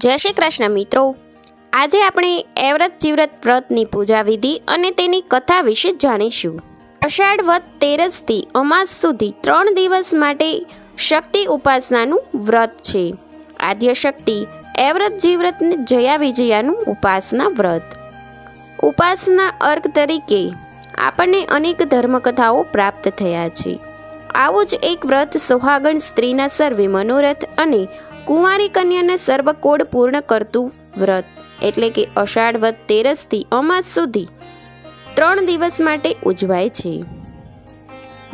જય શ્રી કૃષ્ણ મિત્રો. આજે આપણે એવ્રત જીવ્રત વ્રતની પૂજા વિધિ અને તેની કથા વિશે જાણીશું. અષાઢ વ્રત તેરસથી અમાસ સુધી ત્રણ દિવસ માટે શક્તિ ઉપાસનાનું વ્રત છે. આદ્ય શક્તિ, એવ્રત જીવ્રત જયા વિજયાનું ઉપાસના વ્રત. ઉપાસના અર્ક તરીકે આપણને અનેક ધર્મકથાઓ પ્રાપ્ત થયા છે. આવું જ એક વ્રત સુહાગણ સ્ત્રીના સર્વે મનોરથ અને કુંવારી કન્યાને સર્વકોડ પૂર્ણ કરતું વ્રત એટલે કે અષાઢ વ્રત તેરસથી અમાસ સુધી ત્રણ દિવસ માટે ઉજવાય છે.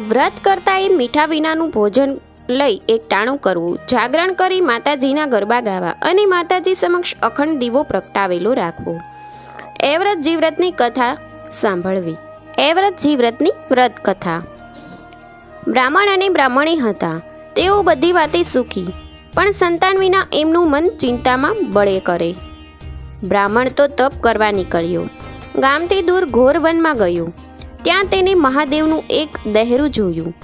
વ્રત કરતા એ મીઠા વિનાનું ભોજન લઈ એક ટાણું કરવું, જાગરણ કરી માતાજીના ગરબા ગાવા અને માતાજી સમક્ષ અખંડ દીવો પ્રગટાવેલો રાખવો. એ વ્રત જીવ્રતની કથા સાંભળવી. એ વ્રત જીવ્રતની વ્રત કથા. બ્રાહ્મણ અને બ્રાહ્મણી હતા. તેઓ બધી વાતે સુખી. પણ સંતાન વિના એમનું મન ચિંતામાં બળે કરે. બ્રાહ્મણ તો તપ કરવા નીકળ્યો. ગામથી દૂર ઘોર વનમાં ગયો. ત્યાં તેને મહાદેવનું એક દહેરું જોયું.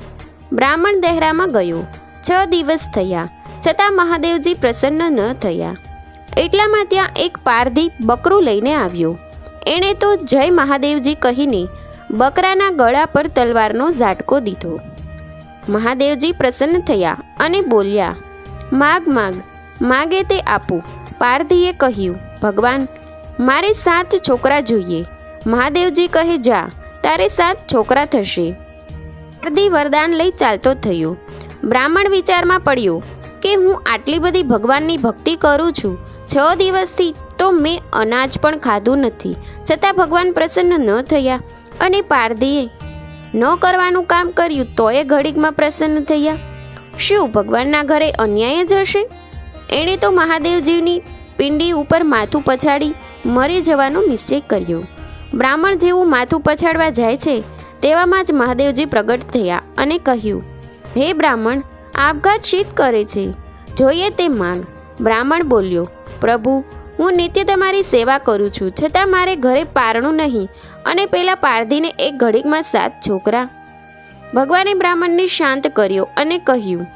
બ્રાહ્મણ દહેરામાં ગયો. છ દિવસ થયા. છતાં મહાદેવજી પ્રસન્ન ન થયા. એટલામાં ત્યાં એક પારધી બકરું લઈને આવ્યો. એણે તો જય મહાદેવજી કહીને બકરાના ગળા પર તલવારનો ઝાટકો દીધો. મહાદેવજી પ્રસન્ન થયા અને બોલ્યા માગ માગ. માગે તે આપું. પારધીએ કહ્યું, ભગવાન, મારે સાત છોકરા જોઈએ. મહાદેવજી કહે, જા, તારે સાત છોકરા થશે. પારધી વરદાન લઈ ચાલતો થયો. બ્રાહ્મણ વિચારમાં પડ્યો કે હું આટલી બધી ભગવાનની ભક્તિ કરું છું. છ દિવસથી તો મેં અનાજ પણ ખાધું નથી. છતાં ભગવાન પ્રસન્ન ન થયા અને પારધીએ ન કરવાનું કામ કર્યું, તોય ઘડીકમાં પ્રસન્ન થયા. શું ભગવાનના ઘરે અન્યાય જ હશે એણે તો મહાદેવજીની પિંડી ઉપર માથું પછાડી મરી જવાનો નિશ્ચય કર્યો. બ્રાહ્મણ જેવું માથું પછાડવા જાય છે, તેવામાં જ મહાદેવજી પ્રગટ થયા અને કહ્યું, હે બ્રાહ્મણ, આપઘાત શીત કરે છે. જોઈએ તે માંગ. બ્રાહ્મણ બોલ્યો, પ્રભુ, હું નિત્ય તમારી સેવા કરું છું, છતાં મારે ઘરે પારણું નહીં અને પેલા પારધીને એક ઘડીકમાં સાત છોકરા ભગવાને બ્રાહ્મણને શાંત કર્યો અને કહ્યું,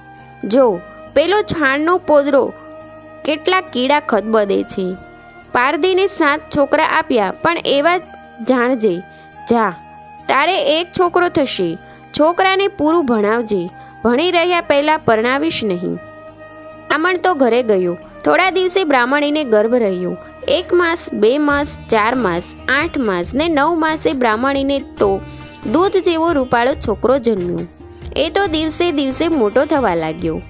જો, પેલો છાણનો પોદરો કેટલા કીડા ખદબદે છે. પારધીને સાત છોકરા આપ્યા, પણ એવા જાણજે. જા, તારે એક છોકરો થશે. છોકરાને પૂરું ભણાવજે. ભણી રહ્યા પહેલાં પરણાવીશ નહીં. બ્રાહ્મણ તો ઘરે ગયો. થોડા દિવસે બ્રાહ્મણીને ગર્ભ રહ્યો. એક માસ, બે માસ, ચાર માસ, આઠ માસ ને નવ માસે બ્રાહ્મણીને તો દૂધ જેવો રૂપાળો છોકરો જન્મ્યો. એ તો દિવસે દિવસે મોટો થવા લાગ્યો.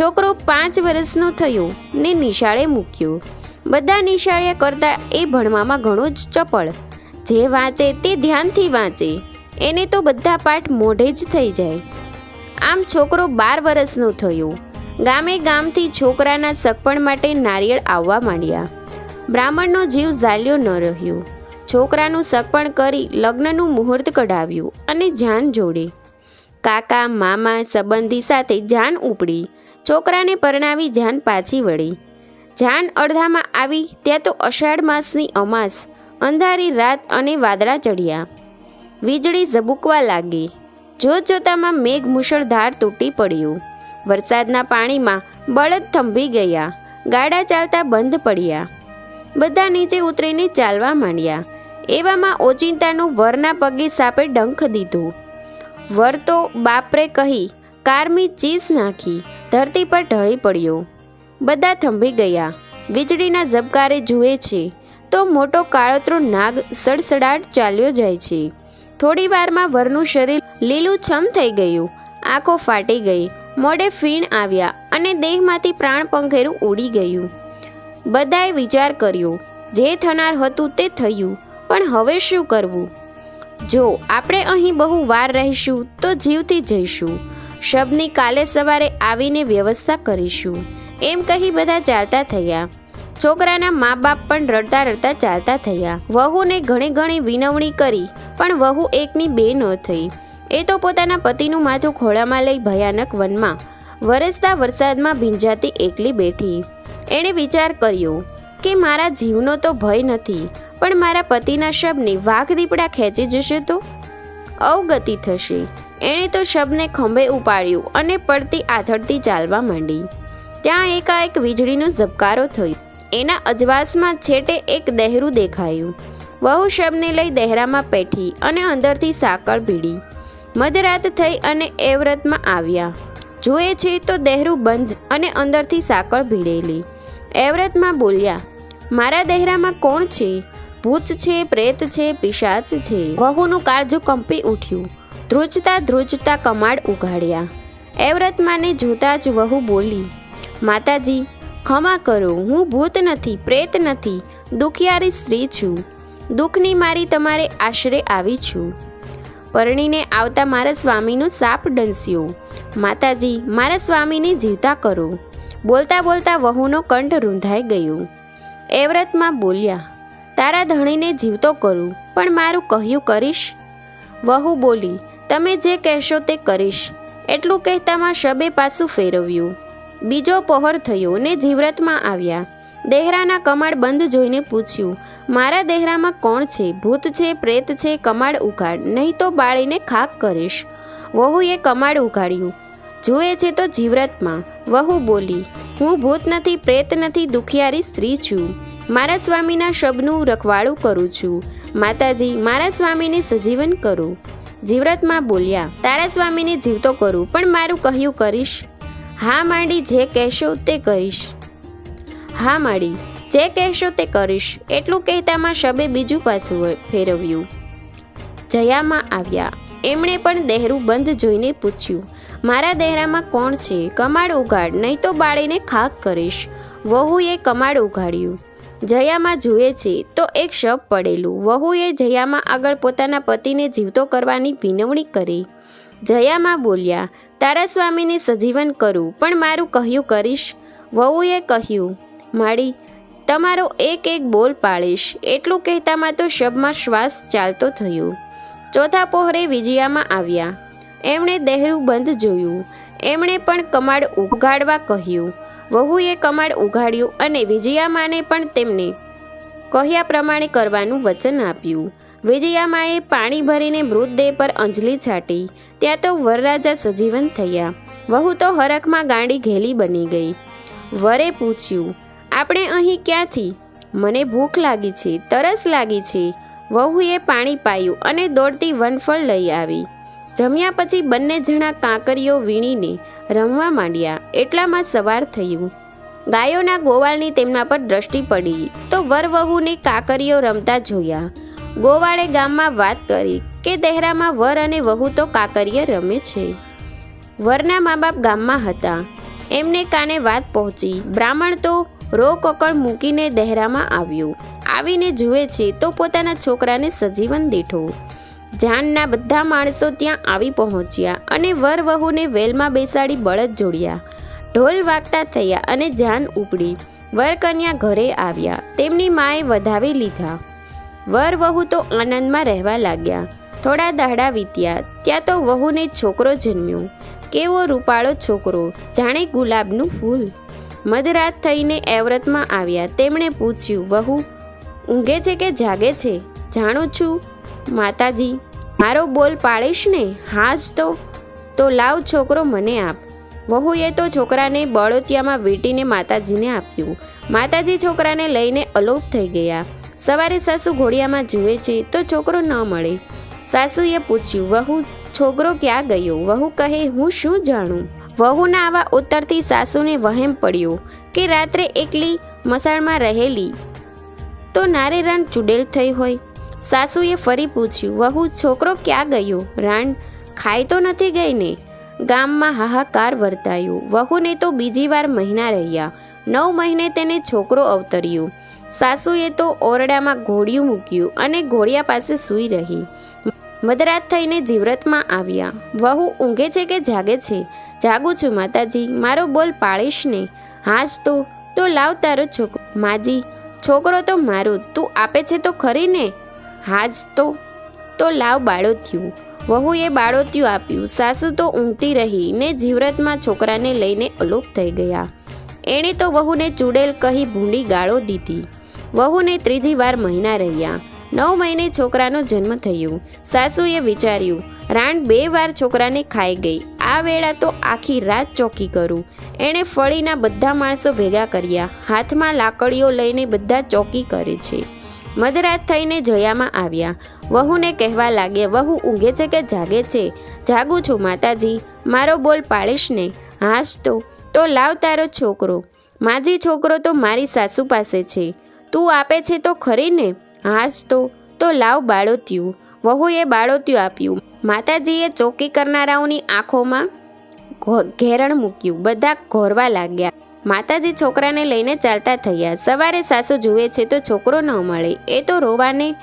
છોકરો પાંચ વર્ષનો થયો ને નિશાળે મૂક્યો. બધા નિશાળ્યા કરતાં એ ભણવામાં ઘણો જ ચપળ. જે વાંચે તે ધ્યાનથી વાંચે. એને તો બધા પાઠ મોઢે જ થઈ જાય. આમ છોકરો બાર વર્ષનો થયો. ગામે ગામથી છોકરાના સગપણ માટે નારિયેળ આવવા માંડ્યા. બ્રાહ્મણનો જીવ ઝાલ્યો ન રહ્યો. છોકરાનું સગપણ કરી લગ્નનું મુહૂર્ત કઢાવ્યું અને જાન જોડે. કાકા, મામા, સંબંધી સાથે જાન ઉપડી. છોકરાને પરણાવી જાન પાછી વળી. જાન અડધામાં આવી ત્યાં તો અષાઢ માસની અમાસ. અંધારી રાત અને વાદળા ચડ્યા. વીજળી ઝબૂકવા લાગી. જોત જોતામાં મેઘ મુશળધાર તૂટી પડ્યું. વરસાદના પાણીમાં બળદ થંભી ગયા. ગાડા ચાલતા બંધ પડ્યા. બધા નીચે ઉતરીને ચાલવા માંડ્યા. એવામાં ઓચિંતાનું વરના પગે સાપે ડંખ દીધું. વર તો બાપરે કહી, કારમી ચીસ નાખી, ધરતી પર ઢળી પડ્યો. બધા થંભી ગયા. વીજળીના ઝબકારે જુએ છે, તો મોટો કાળોતરો નાગ સડસડાટ ચાલ્યો જાય છે. થોડી વારમાં વરનું શરીર લીલું છમ થઈ ગયું. આંખો ફાટી ગઈ, મોઢે ફીણ આવ્યા અને દેહમાંથી પ્રાણ પંખેરું ઉડી ગયું. બધાએ વિચાર કર્યો, જે થનાર હતું તે થયું. પણ હવે શું કરવું? જો, આપણે અહીં બહુ વાર રહીશું, તો જીવથી જઈશું. શબની કાલે સવારે આવીને વ્યવસ્થા કરીશું. એમ કહી બધા ચાલતા થયા. છોકરાના મા બાપ પણ રડતા રડતા ચાલતા થયા. વહુને ઘણી ઘણી વિનવણી કરી, પણ વહુ એકની બે ન થઈ. એ તો પોતાના પતિનું માથું ખોળામાં લઈ ભયાનક વનમાં, વરસતા વરસાદમાં ભીંજાતી એકલી બેઠી. એણે વિચાર કર્યો કે મારા જીવનો તો ભય નથી, પણ મારા પતિના શબને વાઘ દીપડા ખેંચી જશે તો? અવગતિ થશે. એણે તો શબને ખંભે ઉપાડ્યું અને પડતી આથડતી ચાલવા માંડી. ત્યાં એકાએક વીજળીનો ઝબકારો થયો. એના અજવાસમાં છેટે એક દહેરું દેખાયું. વહુ શબને લઈ દહેરામાં પેઠી અને અંદરથી સાકળ ભીડી. મધરાત થઈ અને એ વ્રતમાં આવ્યા. જુએ છે તો દહેરું બંધ અને અંદરથી સાકળ ભીડેલી. એવ્રતમાં બોલ્યા મારા દહેરામાં કોણ છે? ભૂત છે, પ્રેત છે, પિશાચ છે. વહુનું કાળજું કંપી ઉઠ્યું. ધ્રુજતા ધ્રુજતા કમાડ ઉઘાડ્યા. એ વ્રતમાને જોતા જ વહુ બોલી, માતાજી ખમા કરો, હું ભૂત નથી, પ્રેત નથી, દુખિયારી સ્ત્રી છું. દુઃખની મારી તમારે આશરે આવી છું. પરણીને આવતા મારા સ્વામીનો સાપ ડંસ્યો, માતાજી, મારા સ્વામીને જીવતા કરો. બોલતા બોલતા વહુનો કંઠ રૂંધાઈ ગયો. એ બોલ્યા, તારા ધણીને જીવતો કરું, પણ મારું કહ્યું કરીશ? વહુ બોલી, તમે જે કહેશો તે કરીશ. એટલું કહેતામાં શબે પાછું ફેરવ્યું. બીજો પહોર થયો ને જીવ્રતમાં આવ્યા. દેહરાના કમાડ બંધ જોઈને પૂછ્યું, મારા દેહરામાં કોણ છે? ભૂત છે, પ્રેત છે, કમાડ ઉઘાડ? નહીં તો બાળીને ખાક કરીશ. વહુએ કમાડ ઉઘાડ્યું. જુએ છે તો જીવ્રતમાં. વહુ બોલી, હું ભૂત નથી, પ્રેત નથી, દુખિયારી સ્ત્રી છું. મારા સ્વામીના શબનું રખવાળું કરું છું. માતાજી, મારા સ્વામીને સજીવન કરો. જીવ્રતમાં બોલ્યા, તારા સ્વામીને જીવતો કરું, પણ મારું કહ્યું કરીશ. હા માંડી, જે કહેશો તે કરીશ. હા માડી, જે કહેશો તે કરીશ. એટલું કહેતામાં શબે બીજું પાછું ફેરવ્યું. જયામાં આવ્યા. એમણે પણ દહેરું બંધ જોઈને પૂછ્યું, મારા દહેરામાં કોણ છે? કમાડ ઉઘાડ નહીં તો બાળીને ખાક કરીશ. વહુએ કમાડ ઉઘાડ્યું જયામાં જુએ છે, તો એક શબ પડેલું. વહુએ જયામાં આગળ પોતાના પતિને જીવતો કરવાની વિનવણી કરી. જયામાં બોલ્યા, તારા સ્વામીને સજીવન કરું, પણ મારું કહ્યું કરીશ. વહુએ કહ્યું માડી તમારો એક એક બોલ પાળીશ. એટલું કહેતામાં તો શબમાં શ્વાસ ચાલતો થયો. ચોથા પહોરે વિજયામાં આવ્યા. એમણે દહેરું બંધ જોયું. એમણે પણ કમાડ ઉગાડવા કહ્યું વહુએ કમાડ ઉઘાડ્યું અને વિજયામાને પણ તેમને કહ્યા પ્રમાણે કરવાનું વચન આપ્યું. વિજયામાએ પાણી ભરીને મૃતદેહ પર અંજલિ છાટી. ત્યાં તો વરરાજા સજીવન થયા. વહુ તો હરખમાં ગાંડી ઘેલી બની ગઈ. વરે પૂછ્યું, આપણે અહીં ક્યાંથી? મને ભૂખ લાગી છે, તરસ લાગી છે. વહુએ પાણી પાયું અને દોડતી વનફળ લઈ આવી. જમ્યા પછી બંને જણા કાંકરીઓ વીણીને રમવા માંડ્યા. એટલામાં સવાર થયું. ગાયોના ગોવાળની તેમના પર દ્રષ્ટિ પડી. તો વર વહુને કાંકરીઓ રમતા જોયા. ગોવાળે ગામમાં વાત કરી કે દહેરામાં વર અને વહુ તો કાંકરીએ રમે છે. વરના મા બાપ ગામમાં હતા. એમને કાને વાત પહોંચી. બ્રાહ્મણ તો રોકકળ મૂકીને દહેરામાં આવ્યો. આવીને જુએ છે તો પોતાના છોકરાને સજીવન દીઠો. જાનના બધા માણસો ત્યાં આવી પહોંચ્યા અને વર વહુને વેલમાં બેસાડી બળદ જોડ્યા. ઢોલ વાગતા થયા અને જાન ઉપડી. વરકન્યા ઘરે આવ્યા. તેમની માએ વધાવી લીધા. વર વહુ તો આનંદમાં રહેવા લાગ્યા. થોડા દાડા વીત્યા. ત્યાં તો વહુને છોકરો જન્મ્યો. કેવો રૂપાળો છોકરો. જાણે ગુલાબનું ફૂલ. મધરાત થઈને એવરતમાં આવ્યા. તેમણે પૂછ્યું, વહુ, ઊંઘે છે કે જાગે છે? જાણું છું. માતાજી મારો બોલ પાડીશ ને? હા જ તો તો લાવ છોકરો મને આપ. વહુએ તો છોકરાને બળોતિયામાં વીંટીને માતાજીને આપ્યું. માતાજી છોકરાને લઈને અલોપ થઈ ગયા. સવારે સાસુ ઘોડિયામાં જુએ છે તો છોકરો ન મળે. સાસુએ પૂછ્યું, વહુ, છોકરો ક્યાં ગયો? વહુ કહે, હું શું જાણું? વહુના આવા ઉત્તરથી સાસુને વહેમ પડ્યો કે રાત્રે એકલી મસાળમાં રહેલી તો નારે રણ ચુડેલ થઈ હોય. સાસુએ ફરી પૂછ્યું, વહુ, છોકરો ક્યાં ગયો? રાણ ખાઈ તો નથી ગઈ ને ગામમાં હાહાકાર વર્તાયો. વહુને તો બીજી વાર મહિના રહ્યા. નવ મહિને તેને છોકરો અવતર્યો. સાસુએ તો ઓરડામાં ઘોડિયું મૂક્યું અને ઘોડિયા પાસે સૂઈ રહી. મધરાત થઈને જીવ્રતમાં આવ્યા. વહુ, ઊંઘે છે કે જાગે છે? જાગું છું, માતાજી. મારો બોલ પાળીશ ને. હાજ તો. તો લાવ તારો છોકરો. માજી, છોકરો તો મારો. તું આપે છે તો ખરી ને? હા જ તો તો લાવ બાળોત્યું. વહુએ બાળોત્યું આપ્યું. સાસુ તો ઊંઘતી રહી ને જીવ્રતમાં છોકરાને લઈને અલોપ થઈ ગયા. એણે તો વહુને ચૂડેલ કહી ભૂંડી ગાળો દીધી. વહુને ત્રીજી વાર મહિના રહ્યા. નવ મહિને છોકરાનો જન્મ થયો. સાસુએ વિચાર્યું, રાણ બે વાર છોકરાને ખાઈ ગઈ. આ વેળા તો આખી રાત ચોકી કરું. એણે ફળીના બધા માણસો ભેગા કર્યા. હાથમાં લાકડીઓ લઈને બધા ચોકી કરે છે. મધરાત થઈને જયામાં આવ્યા. વહુને કહેવા લાગ્યા, વહુ ઊંઘે છે કે જાગે છે? જાગું છું માતાજી. મારો બોલ પાળીશ ને. હાશ તો. તો લાવ તારો છોકરો. માજી છોકરો તો મારી સાસુ પાસે છે. તું આપે છે તો ખરી ને? હાશ તો. તો લાવ બાળોત્યું. વહુએ બાળોત્યું આપ્યું. માતાજીએ ચોકી કરનારાઓની આંખોમાં ઘેરણ મૂક્યું. બધા ઘોરવા લાગ્યા. માતાજી છોકરાને લઈને ચાલતા થયા. સવારે સાસુ જુએ છે તો છોકરો ન મળે. એ તો રોવાને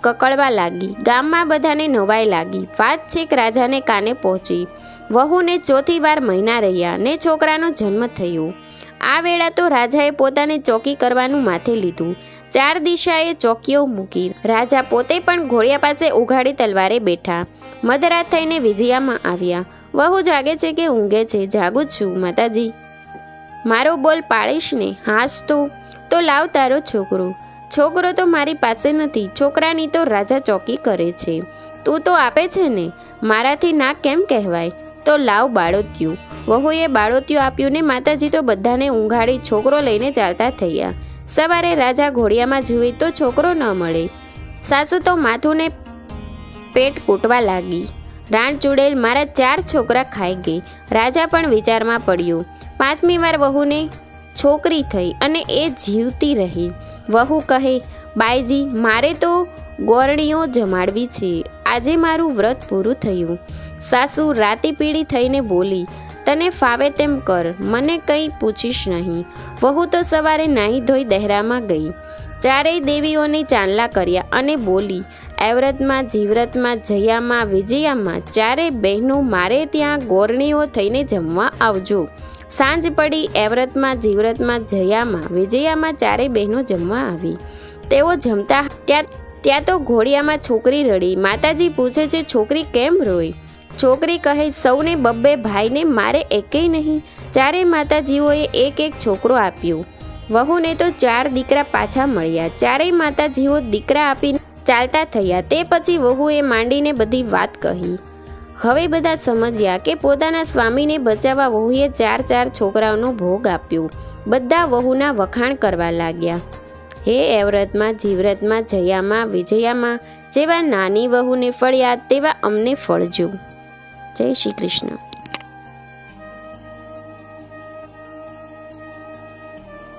કકળવા લાગી. ગામમાં બધાને નવાઈ લાગી. વાત છેક રાજાને કાને પહોંચી? વહુને ચોથી વાર મહિના રહ્યા ને છોકરાનો જન્મ થયો. આ વેળા તો રાજાએ પોતાને ચોકી કરવાનું માથે લીધું. ચાર દિશાએ ચોકીઓ મૂકી. રાજા પોતે પણ ઘોડિયા પાસે ઉઘાડી તલવારે બેઠા. મધરાત થઈને વિજયામાં આવ્યા. વહુ જાગે છે કે ઊંઘે છે? જાગું છું, માતાજી. મારો બોલ પાળીશ ને હાશ તો. તો લાવ તારો છોકરો. છોકરો તો મારી પાસે નથી, છોકરાની તો રાજા ચોકી કરે છે. તું તો આપે છે ને, મારાથી ના કેમ કહેવાય? તો લાવ બાળોત્યું. વહુએ બાળોત્યું આપ્યું ને માતાજી તો બધાને ઊંઘાડી છોકરો લઈને ચાલતા થયા. સવારે રાજા ઘોડિયામાં જુએ તો છોકરો ન મળે. સાસુ તો માથુંને પેટ કૂટવા લાગી. રાણ ચૂડેલ મારા ચાર છોકરા ખાઈ ગઈ. રાજા પણ વિચારમાં પડ્યો પાંચમી વાર વહુને છોકરી થઈ અને એ જીવતી રહી. વહુ કહે, બાઈજી, મારે તો ગોરણીઓ જમાડવી છે. આજે મારું વ્રત પૂરું થયું. સાસુ રાતી પીળી થઈને બોલી, તને ફાવે તેમ કર, મને કંઈ પૂછીશ નહીં. વહુ તો સવારે નાહી ધોઈ દહેરામાં ગઈ. ચારેય દેવીઓને ચાંદલા કર્યા અને બોલી એવ્રતમાં જીવ્રતમાં, જયામાં, વિજયામાં, ચારેય બહેનો મારે ત્યાં ગોરણીઓ થઈને જમવા આવજો. સાંજ પડી એવ્રતમાં, જીવ્રતમાં, જયામાં, વિજયામાં ચારેય બહેનો જમવા આવી. તેઓ જમતા ત્યાં ત્યાં તો ઘોડિયામાં છોકરી રડી. માતાજી પૂછે છે, છોકરી કેમ રોઈ? છોકરી કહે, સૌને બબ્બે ભાઈને મારે એકેય નહીં. ચારે માતાજીઓએ એક એક છોકરો આપ્યો. વહુને તો ચાર દીકરા પાછા મળ્યા. ચારેય માતાજીઓ દીકરા આપીને ચાલતા થયા. તે પછી વહુએ માંડીને બધી વાત કહી. હવે બધા સમજ્યા કે પોતાના સ્વામીને બચાવવા વહુએ ચાર ચાર છોકરાઓનો ભોગ આપ્યો. બધા વહુના વખાણ કરવા લાગ્યા. હે એવ્રતમાં જીવ્રતમાં, જયામાં, વિજયામાં, જેવા નાની વહુને ફળ્યા તેવા અમને ફળજો. જય શ્રી કૃષ્ણ.